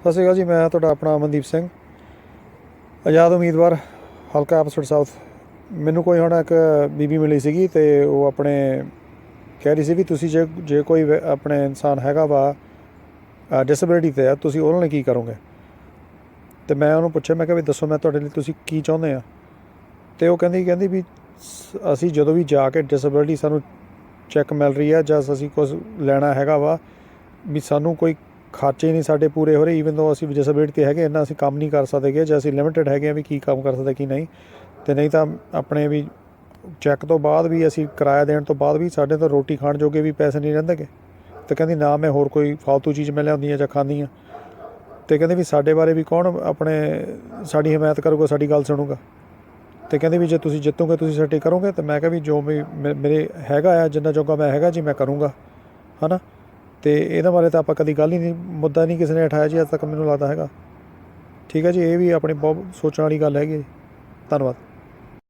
ਸਤਿ ਸ਼੍ਰੀ ਅਕਾਲ ਜੀ, ਮੈਂ ਤੁਹਾਡਾ ਆਪਣਾ ਅਮਨਦੀਪ ਸਿੰਘ। ਆਜ਼ਾਦ ਉਮੀਦਵਾਰ ਹਲਕਾ ਅਪਸਟ ਸਾਊਥ। ਮੈਨੂੰ ਕੋਈ ਹੁਣ ਇੱਕ ਬੀਬੀ ਮਿਲੀ ਸੀਗੀ ਤੇ ਉਹ ਆਪਣੇ ਕਹਿ ਰਹੀ ਸੀ ਵੀ ਤੁਸੀਂ ਜੇ ਜੇ ਕੋਈ ਆਪਣੇ ਇਨਸਾਨ ਹੈਗਾ ਵਾ ਡਿਸੇਬਿਲਿਟੀ ਤੇ ਆ, ਤੁਸੀਂ ਉਹਨਾਂ ਲਈ ਕੀ ਕਰੋਗੇ? ਤੇ ਮੈਂ ਉਹਨੂੰ ਪੁੱਛਿਆ, ਮੈਂ ਕਿਹਾ ਵੀ ਦੱਸੋ, ਮੈਂ ਤੁਹਾਡੇ ਲਈ ਤੁਸੀਂ ਕੀ ਚਾਹੁੰਦੇ ਆ? ਤੇ ਉਹ ਕਹਿੰਦੀ ਕਹਿੰਦੀ ਵੀ ਸ- ਅਸੀਂ ਜਦੋਂ ਵੀ ਜਾ ਕੇ ਡਿਸੇਬਿਲਿਟੀ ਸਾਨੂੰ ਚੈੱਕ ਮਿਲ ਰਹੀ ਹੈ ਜਾਂ ਅਸੀਂ ਕੁਝ ਲੈਣਾ ਹੈਗਾ ਵਾ, ਵੀ ਸਾਨੂੰ ਕੋਈ ਖਰਚੇ ਨਹੀਂ ਸਾਡੇ ਪੂਰੇ ਹੋ ਰਹੇ ਈਵਨ ਦੋ ਅਸੀਂ ਡਿਸੇਬਿਲਿਟੀ ਤੇ ਹੈਗੇ, ਇੰਨਾ ਅਸੀਂ ਕੰਮ ਨਹੀਂ ਕਰ ਸਕਦੇਗੇ ਜੇ ਅਸੀਂ ਲਿਮਿਟਡ ਹੈਗੇ ਆ ਵੀ ਕੀ ਕੰਮ ਕਰ ਸਕਦੇ, ਕੀ ਨਹੀਂ, ਤੇ ਨਹੀਂ ਤਾਂ ਆਪਣੇ ਵੀ ਚੈੱਕ ਤੋਂ ਬਾਅਦ ਵੀ ਅਸੀਂ ਕਿਰਾਇਆ ਦੇਣ ਤੋਂ ਬਾਅਦ ਵੀ ਸਾਡੇ ਤੋਂ ਰੋਟੀ ਖਾਣ ਜੋਗੇ ਵੀ ਪੈਸੇ ਨਹੀਂ ਰਹਿੰਦੇਗੇ ਤੇ ਕਹਿੰਦੀ ਨਾ ਮੈਂ ਹੋਰ ਕੋਈ ਫालतू ਚੀਜ਼ ਮੈਂ ਲਿਆਉਂਦੀ ਆ ਜਾਂ ਖਾਂਦੀ ਆ ਤੇ ਕਹਿੰਦੇ ਵੀ ਸਾਡੇ ਬਾਰੇ ਵੀ ਕੌਣ ਆਪਣੇ, ਸਾਡੀ ਹਮਾਇਤ ਕਰੂਗਾ, ਸਾਡੀ ਗੱਲ ਸੁਣੂਗਾ। ਤੇ ਕਹਿੰਦੇ ਵੀ ਜੇ ਤੁਸੀਂ ਜਿੱਤੋਗੇ, ਤੁਸੀਂ ਸਾਡੇ ਕਰੋਗੇ, ਤੇ ਮੈਂ ਕਿਹਾ ਵੀ ਜੋ ਵੀ ਮੇ- ਮੇਰੇ ਹੈਗਾ ਆ, ਜਿੰਨਾ ਜੋਗਾ ਮੈਂ ਹੈਗਾ ਜੀ, ਮੈਂ ਕਰੂੰਗਾ। ਹਨਾ? ਤੇ ਇਹਨਾਂ ਬਾਰੇ ਤਾਂ ਆਪਾਂ ਕਦੀ ਗੱਲ ਹੀ ਨਹੀਂ, ਮੁੱਦਾ ਨਹੀਂ ਕਿਸੇ ਨੇ ਉਠਾਇਆ ਜੀ, ਅੱਜ ਤੱਕ ਮੈਨੂੰ ਲੱਗਦਾ ਹੈਗਾ ਠੀਕ ਹੈ ਜੀ, ਇਹ ਵੀ ਆਪਣੀ ਬਹੁਤ ਸੋਚਣ ਵਾਲੀ ਗੱਲ ਹੈਗੀ ਜੀ। ਧੰਨਵਾਦ